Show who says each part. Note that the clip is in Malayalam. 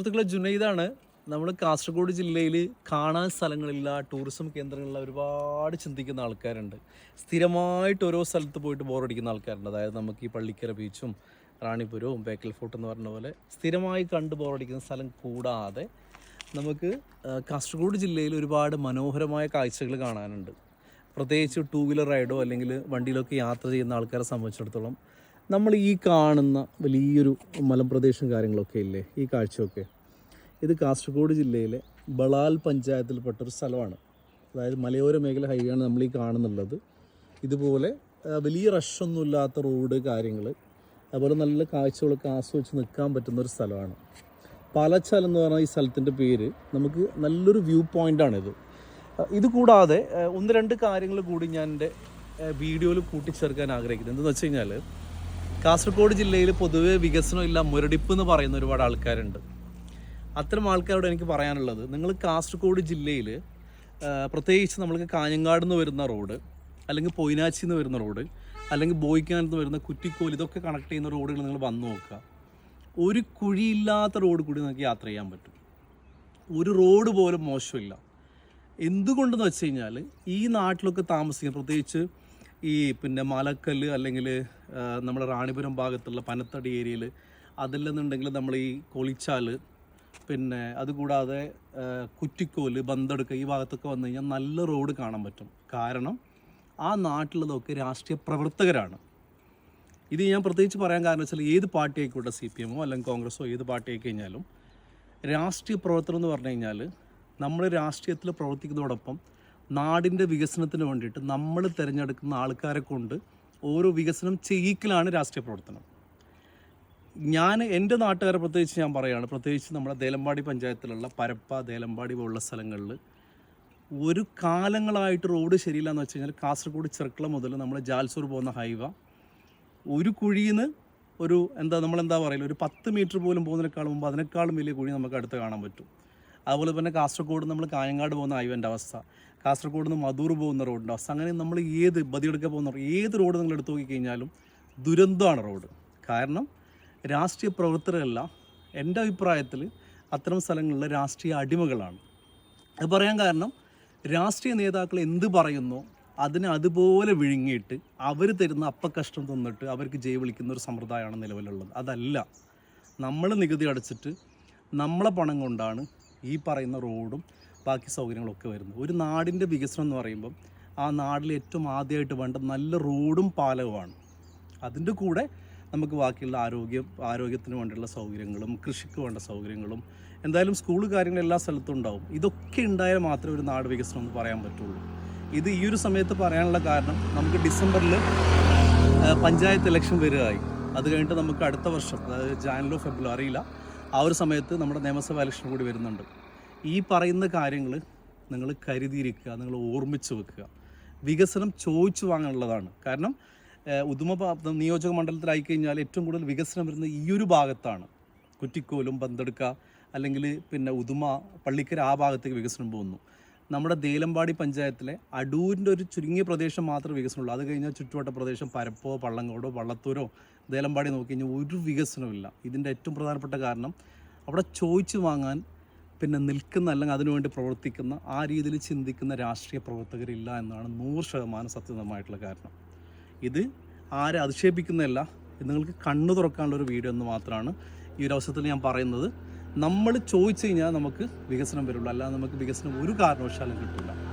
Speaker 1: സുഹൃത്തുക്കളെ ജുനൈദാണ്. നമ്മൾ കാസർഗോഡ് ജില്ലയിൽ കാണാൻ സ്ഥലങ്ങളില്ല ടൂറിസം കേന്ദ്രങ്ങളില്ല ഒരുപാട് ചിന്തിക്കുന്ന ആൾക്കാരുണ്ട്. സ്ഥിരമായിട്ട് ഓരോ സ്ഥലത്ത് പോയിട്ട് ബോറടിക്കുന്ന ആൾക്കാരുണ്ട്. അതായത് നമുക്ക് ഈ പള്ളിക്കര ബീച്ചും റാണിപുരവും ബേക്കൽ ഫോർട്ട് എന്ന് പറഞ്ഞ പോലെ സ്ഥിരമായി കണ്ട് ബോറടിക്കുന്ന സ്ഥലം കൂടാതെ നമുക്ക് കാസർഗോഡ് ജില്ലയിൽ ഒരുപാട് മനോഹരമായ കാഴ്ചകൾ കാണാനുണ്ട്. പ്രത്യേകിച്ച് ടൂ വീലർ റൈഡോ അല്ലെങ്കിൽ വണ്ടിയിലൊക്കെ യാത്ര ചെയ്യുന്ന ആൾക്കാരെ സംബന്ധിച്ചിടത്തോളം നമ്മൾ ഈ കാണുന്ന വലിയൊരു മലമ്പ്രദേശം കാര്യങ്ങളൊക്കെ ഇല്ലേ? ഈ കാഴ്ചയൊക്കെ. ഇത് കാസർഗോഡ് ജില്ലയിലെ ബളാൽ പഞ്ചായത്തിൽപ്പെട്ട ഒരു സ്ഥലമാണ്. അതായത് മലയോര മേഖല ഹൈവേയാണ് നമ്മൾ ഈ കാണുന്നുള്ളത്. ഇതുപോലെ വലിയ റഷൊന്നും ഇല്ലാത്ത റോഡ് കാര്യങ്ങൾ അതുപോലെ നല്ല കാഴ്ചകളൊക്കെ ആസ്വദിച്ച് നിൽക്കാൻ പറ്റുന്ന ഒരു സ്ഥലമാണ്. പാലച്ചാൽ എന്ന് പറഞ്ഞ ഈ സ്ഥലത്തിന്റെ പേര് നമുക്ക് നല്ലൊരു വ്യൂ പോയിന്റാണിത് ഇത്. കൂടാതെ ഒന്ന് രണ്ട് കാര്യങ്ങൾ കൂടി ഞാൻ എന്റെ വീഡിയോയിൽ കൂട്ടിച്ചേർക്കാൻ ആഗ്രഹിക്കുന്നത് എന്തെന്ന് വെച്ച് കഴിഞ്ഞാൽ കാസർഗോഡ് ജില്ലയിൽ പൊതുവെ വികസനമില്ല മുരടിപ്പ് എന്ന് പറയുന്ന ഒരുപാട് ആൾക്കാരുണ്ട്. അത്തരം ആൾക്കാരോട് എനിക്ക് പറയാനുള്ളത് നിങ്ങൾ കാസർഗോഡ് ജില്ലയിൽ പ്രത്യേകിച്ച് നമ്മൾക്ക് കാഞ്ഞങ്ങാട് നിന്ന് വരുന്ന റോഡ് അല്ലെങ്കിൽ പൊയിനാച്ചി നിന്ന് വരുന്ന റോഡ് അല്ലെങ്കിൽ ബോയിക്കാനത്ത് നിന്ന് വരുന്ന കുറ്റിക്കോൽ ഇതൊക്കെ കണക്ട് ചെയ്യുന്ന റോഡുകൾ നിങ്ങൾ വന്നു നോക്കുക. ഒരു കുഴിയില്ലാത്ത റോഡ് കൂടി നിങ്ങൾക്ക് യാത്ര ചെയ്യാൻ പറ്റും. ഒരു റോഡ് പോലും മോശമില്ല. എന്തുകൊണ്ടെന്ന് വെച്ച് കഴിഞ്ഞാൽ ഈ നാട്ടിലൊക്കെ താമസിക്കുന്ന പ്രത്യേകിച്ച് ഈ പിന്നെ മലക്കല്ല് അല്ലെങ്കിൽ നമ്മുടെ റാണിപുരം ഭാഗത്തുള്ള പനത്തടി ഏരിയയിൽ അതില്ലെന്നുണ്ടെങ്കിൽ നമ്മൾ ഈ കൊളിച്ചാൽ പിന്നെ അതുകൂടാതെ കുറ്റിക്കോൽ ബന്തെടുക്ക ഈ ഭാഗത്തൊക്കെ വന്നു കഴിഞ്ഞാൽ നല്ല റോഡ് കാണാൻ പറ്റും. കാരണം ആ നാട്ടിലുള്ളതൊക്കെ രാഷ്ട്രീയ പ്രവർത്തകരാണ്. ഇത് ഞാൻ പ്രത്യേകിച്ച് പറയാൻ കാരണം വെച്ചാൽ ഏത് പാർട്ടി ആയിക്കോട്ടെ സി പി എമ്മോ അല്ലെങ്കിൽ കോൺഗ്രസോ ഏത് പാർട്ടി ആയി കഴിഞ്ഞാലും രാഷ്ട്രീയ പ്രവർത്തനം എന്ന് പറഞ്ഞു കഴിഞ്ഞാൽ നമ്മൾ രാഷ്ട്രീയത്തിൽ പ്രവർത്തിക്കുന്നതോടൊപ്പം നാടിന്റെ വികസനത്തിന് വേണ്ടിയിട്ട് നമ്മൾ തിരഞ്ഞെടുക്കുന്ന ആൾക്കാരെ കൊണ്ട് ഓരോ വികസനം ചെയ്യിക്കലാണ് രാഷ്ട്രീയ പ്രവർത്തനം. ഞാൻ എന്റെ നാട്ടുകാരെ പ്രത്യേകിച്ച് ഞാൻ പറയുകയാണ് പ്രത്യേകിച്ച് നമ്മുടെ ദേലമ്പാടി പഞ്ചായത്തിലുള്ള പരപ്പ ദേലമ്പാടി പോലുള്ള സ്ഥലങ്ങളിൽ ഒരു കാലങ്ങളായിട്ട് റോഡ് ശരിയില്ല എന്ന് വെച്ച് കഴിഞ്ഞാൽ കാസർഗോഡ് ചെറുക്കള മുതൽ നമ്മൾ ജാൽസൂർ പോകുന്ന ഹൈവ ഒരു കുഴിയിൽ നിന്ന് ഒരു എന്താ നമ്മളെന്താ പറയുക ഒരു പത്ത് മീറ്റർ പോലും പോകുന്നതിനേക്കാളും മുമ്പ് അതിനേക്കാളും വലിയ കുഴി നമുക്ക് അടുത്ത് കാണാൻ പറ്റും. അതുപോലെ തന്നെ കാസർഗോഡ് നമ്മൾ കായങ്ങാട് പോകുന്ന ഹൈവേന്റെ അവസ്ഥ. കാസർഗോഡ് നിന്ന് മധൂർ പോകുന്ന അവസ്ഥ അങ്ങനെ നമ്മൾ ഏത് ബതിയെടുക്കാൻ പോകുന്ന ഏത് റോഡ് നിങ്ങൾ എടുത്തു നോക്കിക്കഴിഞ്ഞാലും ദുരന്തമാണ് റോഡ് കാരണം രാഷ്ട്രീയ പ്രവർത്തകരല്ല എന്റെ അഭിപ്രായത്തിൽ അത്തരം സ്ഥലങ്ങളിൽ രാഷ്ട്രീയ അടിമകളാണ്. അത് പറയാൻ കാരണം രാഷ്ട്രീയ നേതാക്കൾ എന്ത് പറയുന്നോ അതിനെ അതുപോലെ വിഴുങ്ങിയിട്ട് അവർ തരുന്ന അപ്പക്കഷ്ടം തന്നിട്ട് അവർക്ക് ജയ് വിളിക്കുന്ന ഒരു സമ്പ്രദായമാണ് നിലവിലുള്ളത്. അതല്ല നമ്മൾ നികുതി അടച്ചിട്ട് നമ്മളെ പണം കൊണ്ടാണ് ഈ പറയുന്ന റോഡും ബാക്കി സൗകര്യങ്ങളൊക്കെ വരുന്നത് ഒരു നാടിന്റെ വികസനം എന്ന് പറയുമ്പം ആ നാട്ടിൽ ഏറ്റവും ആദ്യമായിട്ട് വേണ്ട നല്ല റോഡും പാലവുമാണ്. അതിന്റെ കൂടെ നമുക്ക് ബാക്കിയുള്ള ആരോഗ്യം ആരോഗ്യത്തിന് വേണ്ടിയുള്ള സൗകര്യങ്ങളും കൃഷിക്ക് വേണ്ട സൗകര്യങ്ങളും എന്തായാലും സ്കൂൾ കാര്യങ്ങൾ എല്ലാ സ്ഥലത്തും ഉണ്ടാവും. ഇതൊക്കെ ഉണ്ടായാൽ മാത്രമേ ഒരു നാട് വികസനം എന്ന് പറയാൻ പറ്റുള്ളൂ. ഇത് ഈ ഒരു സമയത്ത് പറയാനുള്ള കാരണം നമുക്ക് ഡിസംബറിൽ പഞ്ചായത്ത് ഇലക്ഷൻ വരികയായി. അത് കഴിഞ്ഞിട്ട് നമുക്ക് അടുത്ത വർഷം അതായത് ജാനുവരി ഫെബ്രുവരിയിലോ ആ ഒരു സമയത്ത് നമ്മുടെ നിയമസഭാ ഇലക്ഷൻ കൂടി വരുന്നുണ്ട്. ഈ പറയുന്ന കാര്യങ്ങൾ നിങ്ങൾ കരുതിയിരിക്കുക നിങ്ങൾ ഓർമ്മിച്ച് വെക്കുക. വികസനം ചോദിച്ചു വാങ്ങാനുള്ളതാണ്. കാരണം ഉദുമ നിയോജക മണ്ഡലത്തിലായി കഴിഞ്ഞാൽ ഏറ്റവും കൂടുതൽ വികസനം വരുന്നത് ഈ ഒരു ഭാഗത്താണ്. കുറ്റിക്കോലും പന്തെടുക്ക അല്ലെങ്കിൽ പിന്നെ ഉദുമ പള്ളിക്കര ആ ഭാഗത്തേക്ക് വികസനം പോകുന്നു. നമ്മുടെ ദേലമ്പാടി പഞ്ചായത്തിലെ അടൂരിന്റെ ഒരു ചുരുങ്ങിയ പ്രദേശം മാത്രമേ വികസനമുള്ളൂ. അത് കഴിഞ്ഞാൽ ചുറ്റുവട്ട പ്രദേശം പരപ്പോ പള്ളങ്കോടോ വള്ളത്തൂരോ ദേലമ്പാടി നോക്കി കഴിഞ്ഞാൽ ഒരു വികസനമില്ല ഇതിന്റെ ഏറ്റവും പ്രധാനപ്പെട്ട കാരണം അവിടെ ചോദിച്ചു വാങ്ങാൻ പിന്നെ നിൽക്കുന്ന അല്ലെങ്കിൽ അതിനുവേണ്ടി പ്രവർത്തിക്കുന്ന ആ രീതിയിൽ ചിന്തിക്കുന്ന രാഷ്ട്രീയ പ്രവർത്തകരില്ല എന്നാണ് നൂറ് ശതമാനം സത്യസന്ധമായിട്ടുള്ള കാരണം. ഇത് ആരെ അധിക്ഷേപിക്കുന്നതല്ല നിങ്ങൾക്ക് കണ്ണു തുറക്കാനുള്ള ഒരു വീഡിയോ എന്ന് മാത്രമാണ് ഈ ഒരു അവസരത്തിൽ ഞാൻ പറയുന്നത്. നമ്മൾ ചോദിച്ചു കഴിഞ്ഞാൽ നമുക്ക് വികസനം വരുള്ളൂ അല്ലാതെ നമുക്ക് വികസനം ഒരു കാരണവശാലും കിട്ടില്ല